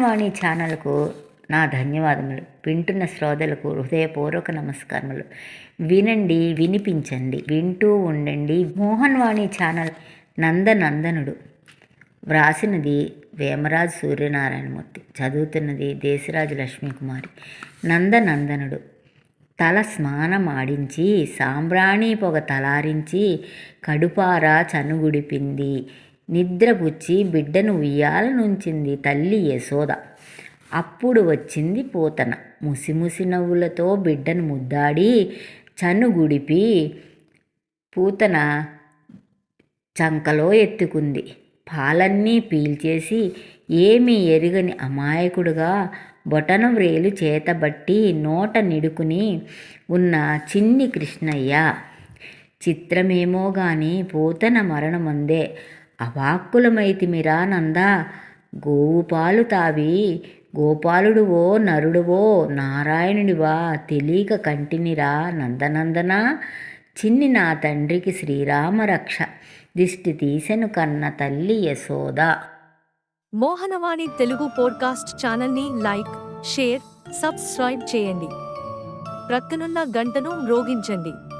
వాణి ఛానల్కు నా ధన్యవాదములు. వింటున్న శ్రోతలకు హృదయపూర్వక నమస్కారములు. వినండి వినిపించండి వింటూ ఉండండి. మోహన్ వాణి ఛానల్ నందనందనుడు. వ్రాసినది వేమరాజు సూర్యనారాయణమూర్తి. చదువుతున్నది దేశరాజు లక్ష్మీకుమారి. నందనందనుడు. తల స్నానం ఆడించి సాంబ్రాణి పొగ తలారించి కడుపార చనుగుడిపింది. నిద్రపుచ్చి బిడ్డను ఉయ్యాల నుంచింది తల్లి యశోద. అప్పుడు వచ్చింది పూతన. ముసిముసి నవ్వులతో బిడ్డను ముద్దాడి చనుగుడిపి పూతన చంకలో ఎత్తుకుంది. పాలన్నీ పీల్చేసి ఏమీ ఎరుగని అమాయకుడుగా బొటన వ్రేలు చేతబట్టి నోట నిడుకుని ఉన్న చిన్ని కృష్ణయ్య చిత్రమేమో గాని పూతన మరణమందే. అవాక్కులమైతిమిరా నందా. గోవు పాలు తావి. గోపాలుడువో నరుడువో నారాయణుడివా తెలియక కంటినిరా నందనందనా. చిన్ని నా తండ్రికి శ్రీరామ రక్ష దిష్టి తీసెను కన్న తల్లి యశోద. మోహనవాణి తెలుగు పోడ్కాస్ట్ ఛానల్ని లైక్ షేర్ సబ్స్క్రైబ్ చేయండి. ప్రక్కనున్న గంటను మ్రోగించండి.